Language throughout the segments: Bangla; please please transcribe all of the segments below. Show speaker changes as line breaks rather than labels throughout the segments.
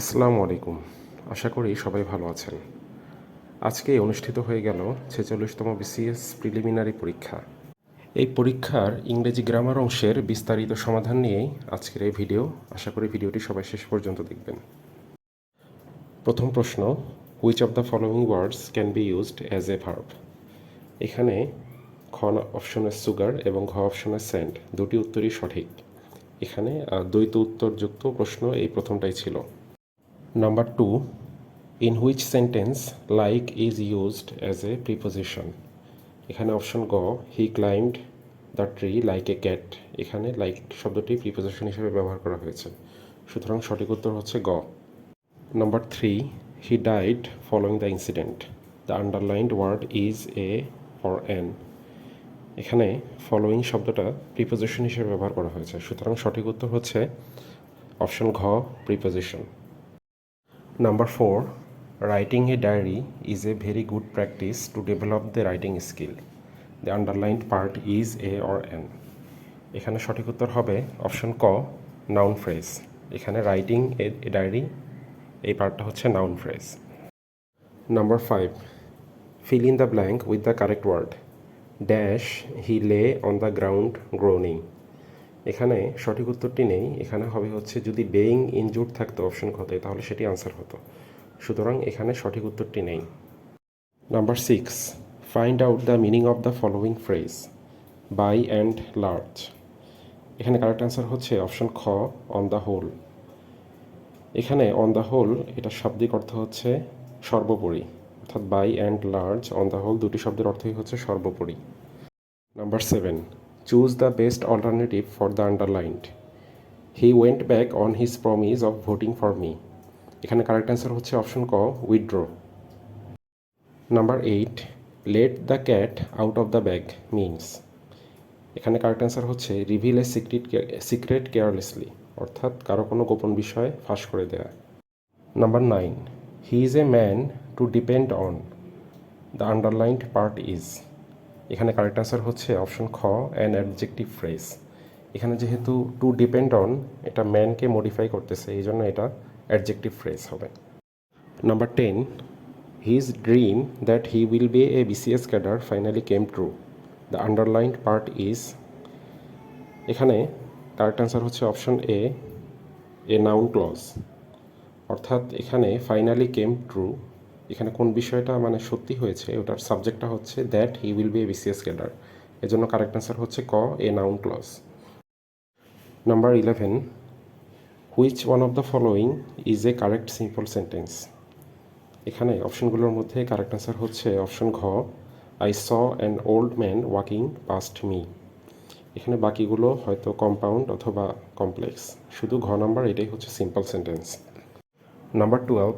আসসালামু আলাইকুম। আশা করি সবাই ভালো আছেন। আজকে অনুষ্ঠিত হয়ে গেল ছেচল্লিশতম বিসিএস প্রিলিমিনারি পরীক্ষা। এই পরীক্ষার ইংরেজি গ্রামার অংশের বিস্তারিত সমাধান নিয়েই আজকের এই ভিডিও। আশা করি ভিডিওটি সবাই শেষ পর্যন্ত দেখবেন। প্রথম প্রশ্ন which of the following words can be used as a verb এখানে খ অপশনের সুগার এবং ঘ অপশনের স্যান্ড, দুটি উত্তরই সঠিক। এখানে দ্বৈত উত্তরযুক্ত প্রশ্ন এই প্রথমটাই ছিল। Number two in which sentence like is used as a preposition এখানে অপশন গ he climbed the tree like a cat এখানে লাইক শব্দটি প্রিপোজিশন হিসেবে ব্যবহার করা হয়েছে। সুতরাং সঠিক উত্তর হচ্ছে গ। Number three he died following the incident the underlined word is a for an এখানে ফলোয়িং শব্দটা প্রিপোজিশন হিসেবে ব্যবহার করা হয়েছে। সুতরাং সঠিক উত্তর হচ্ছে অপশন ঘ preposition Number 4 Writing a diary is a very good practice to develop the writing skill. The underlined part is a or an. এখানে সঠিক উত্তর হবে অপশন ক নাউন ফ্রেজ এখানে রাইটিং এ ডায়েরি এই পার্টটা হচ্ছে noun phrase number five fill in the blank with the correct word dash he lay on the ground groaning এখানে সঠিক উত্তরটি নেই। এখানে হবে হচ্ছে যদি বেইং ইনজুর্ড থাকতো অপশন খতে তাহলে সেটি আনসার হতো। সুতরাং এখানে সঠিক উত্তরটি নেই। Number six find out the meaning of the following phrase by and large এখানে কারেক্ট অ্যান্সার হচ্ছে অপশন খ অন দ্য হোল এখানে অন দ্য হোল এটা শাব্দিক অর্থ হচ্ছে সর্বোপরি। অর্থাৎ by and large on the whole দুটি শব্দের অর্থই হচ্ছে সর্বোপরি। Number seven choose the best alternative for the underlined he went back on his promise of voting for me এখানে কারেক্ট অ্যান্সার হচ্ছে অপশন ক withdraw number eight let the cat out of the bag means এখানে কারেক্ট অ্যান্সার হচ্ছে reveal a secret secret carelessly অর্থাৎ কারও কোনো গোপন বিষয় ফাঁস করে দেয়া। Number nine he is a man to depend on the underlined part is এখানে কারেক্ট অ্যান্সার হচ্ছে অপশন খ অ্যান অ্যাডজেক্টিভ ফ্রেজ এখানে যেহেতু টু ডিপেন্ড অন এটা ম্যানকে মডিফাই করতেছে, এই জন্য এটা অ্যাডজেক্টিভ ফ্রেজ হবে। Number ten his dream that he will be a BCS cadre finally came true the underlined part is এখানে কারেক্ট অ্যান্সার হচ্ছে option a a noun clause অর্থাৎ এখানে ফাইনালি কেম ট্রু এখানে কোন বিষয়টা মানে সত্যি হয়েছে, ওটার সাবজেক্টটা হচ্ছে that he will be a BCS cadre এজন্য কারেক্ট অ্যান্সার হচ্ছে ক a noun clause number eleven which one of the following is a correct simple sentence এখানে অপশনগুলোর মধ্যে কারেক্ট অ্যান্সার হচ্ছে অপশন ঘ I saw an old man walking past me এখানে বাকিগুলো হয়তো কম্পাউন্ড অথবা কমপ্লেক্স শুধু ঘ নাম্বার এটাই হচ্ছে simple sentence number twelve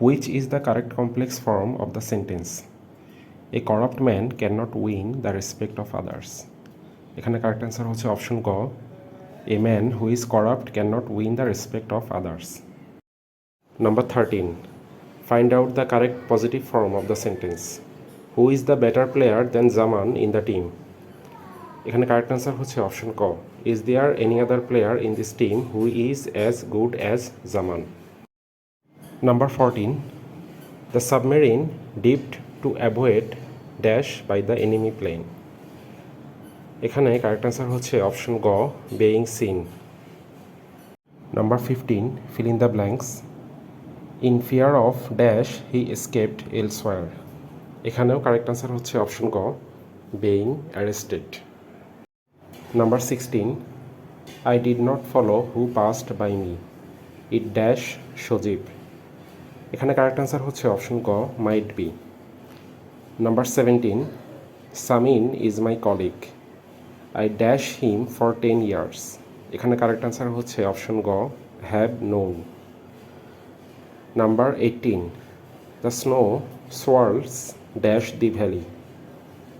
which is the correct complex form of the sentence a corrupt man can not win the respect of others এখানে কারেক্ট অ্যান্সার হচ্ছে অপশন গ। A man who is corrupt can not win the respect of others number thirteen find out the correct positive form of the sentence who is the better player than Zaman in the team এখানে কারেক্ট অ্যান্সার হচ্ছে অপশন ক। Is there any other player in this team who is as good as Zaman number fourteen the submarine dipped to avoid dash by the enemy plane এখানে কারেক্ট অ্যান্সার হচ্ছে অপশন গ being seen number fifteen fill in the blanks in fear of dash he escaped elsewhere এখানেও কারেক্ট অ্যান্সার হচ্ছে অপশন গ being arrested number sixteen I did not follow who passed by me it dash Sajib এখানে কারেক্ট অ্যান্সার হচ্ছে অপশন গ might be number seventeen Samin is my colleague I dash him for ten years এখানে কারেক্ট অ্যান্সার হচ্ছে অপশন গ have known number eighteen the snow swirls dash the valley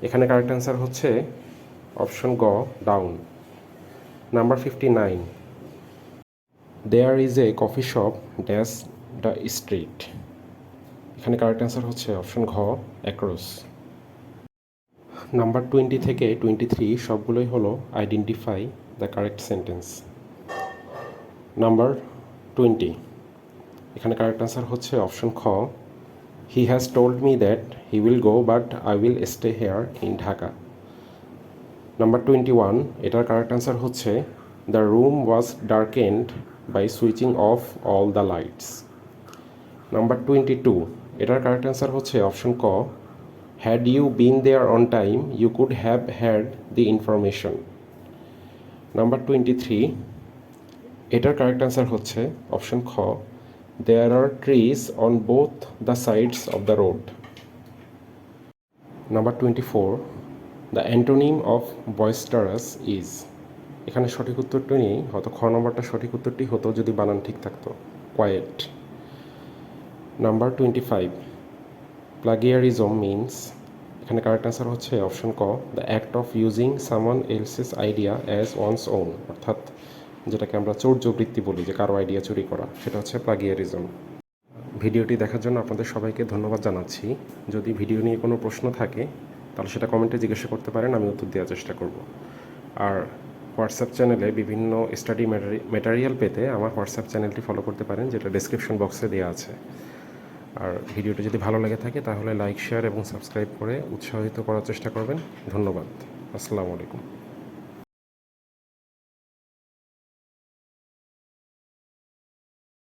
এখানে কারেক্ট অ্যান্সার হচ্ছে অপশন গ down number fifty nine there is a coffee shop dash the street এখানে কারেক্ট অ্যান্সার হচ্ছে অপশন ঘ অ্যাক্রস নাম্বার টোয়েন্টি থেকে টোয়েন্টি থ্রি সবগুলোই হলো identify the correct sentence number twenty এখানে কারেক্ট অ্যান্সার হচ্ছে অপশন খ he has told me that he will go but I will stay here in Dhaka number twenty one এটার কারেক্ট অ্যান্সার হচ্ছে the room was darkened by switching off all the lights number twenty two এটার কারেক্ট অ্যান্সার হচ্ছে অপশন ক had you been there on time you could have had the information number twenty three এটার কারেক্ট অ্যান্সার হচ্ছে অপশন খ there are trees on both the sides of the road number twenty four the antonym of boisterous is এখানে সঠিক উত্তরটি নেই, হয়তো খ নম্বরটা সঠিক উত্তরটি হতো যদি বানান ঠিক থাকতো। Quiet number twenty five plagiarism means এখানে কারেক্ট অ্যান্সার হচ্ছে অপশন ক the act of using someone else's idea as one's own অর্থাৎ যেটাকে আমরা চৌর্যবৃত্তি বলি, যে কারও আইডিয়া চুরি করা, সেটা হচ্ছে প্লাগিয়ারিজম ভিডিওটি দেখার জন্য আপনাদের সবাইকে ধন্যবাদ জানাচ্ছি। যদি ভিডিও নিয়ে কোনো প্রশ্ন থাকে, তাহলে সেটা কমেন্টে জিজ্ঞাসা করতে পারেন, আমি উত্তর দেওয়ার চেষ্টা করব। আর হোয়াটসঅ্যাপ চ্যানেলে বিভিন্ন স্টাডি ম্যাটেরিয়াল পেতে আমার হোয়াটসঅ্যাপ চ্যানেলটি ফলো করতে পারেন, যেটা ডেসক্রিপশন বক্সে দেওয়া আছে। আর ভিডিওটি যদি ভালো লাগে থাকে, তাহলে লাইক শেয়ার এবং সাবস্ক্রাইব করে উৎসাহিত করার চেষ্টা করবেন। ধন্যবাদ। আসসালামু আলাইকুম।